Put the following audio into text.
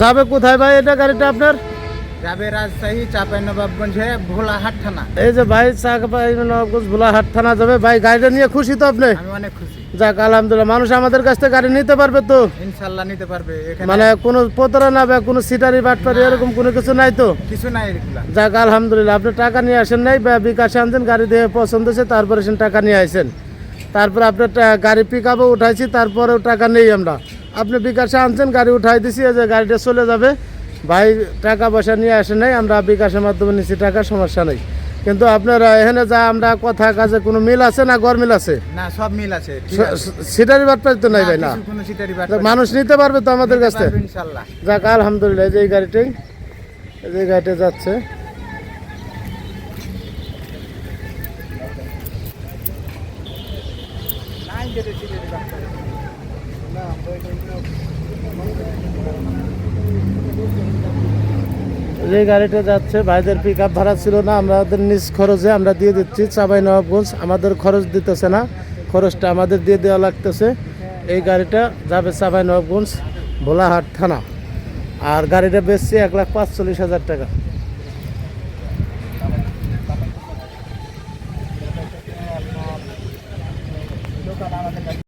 যাবে কোথায় ভাই এটা গাড়িটা আপনার? যাবে রাজশাহী চাপাই নবাবগঞ্জে ভোলাহাট থানা। এই যে ভাই চাকপাই ভোলাহাট থানা যাবে। ভাই গাড়িটা নিয়ে খুশি তো আপনি? আমি অনেক খুশি। যাক আলহামদুলিল্লাহ মানুষ আমাদের কাছ থেকে গাড়ি নিতে পারবে তো? ইনশাল্লাহ নিতে পারবে। মানে কোনো প্রতারণা বা কোনো সিটারি বাটপারি এরকম কোনো কিছু নাই তো? কিছু নাই এগুলা। যাক আলহামদুলিল্লাহ আপনি টাকা নিয়ে আসেন নাই বা বিকাশে আনছেন গাড়ি দিয়ে পছন্দ হয়েছে তারপরে টাকা নিয়ে আসেন। তারপরে আপনার গাড়ি পিক আপে উঠাইছি তারপরেও টাকা নেই আমরা। আপনি বিকাশে আনছেন গাড়ি উঠাই দিছি এই যে গাড়িটা চলে যাবে। ভাই টাকা পয়সা নিয়ে আসে নাই আমরা বিকাশের মাধ্যমে নিচ্ছি টাকা সমস্যা নেই। কিন্তু আপনার এখানে যা আমরা কথা কাজে কোনো মিল আছে না গড় মিল আছে? না সব মিল আছে। সিটারি বাটপারি তো নাই ভাই না? বাট মানুষ নিতে পারবে তো আমাদের কাছ? থেকে যাক আলহামদুলিল্লাহ এই যে এই গাড়িটাই যে গাড়িটা যাচ্ছে। যে গাড়িটা যাচ্ছে, ভাইদের পিক আপ ভাড়া ছিল না আমাদের নিজ খরচে আমরা দিয়ে দিচ্ছি। চাবাই নবাবগঞ্জ, আমাদের খরচ দিতেছে না, খরচটা আমাদের দিয়ে দেওয়া লাগতেছে। এই গাড়িটা যাবে চাবাই নবাবগঞ্জ, ভোলাহাট থানা। আর গাড়িটা বেচছি এক লাখ পাঁচচল্লিশ হাজার টাকা।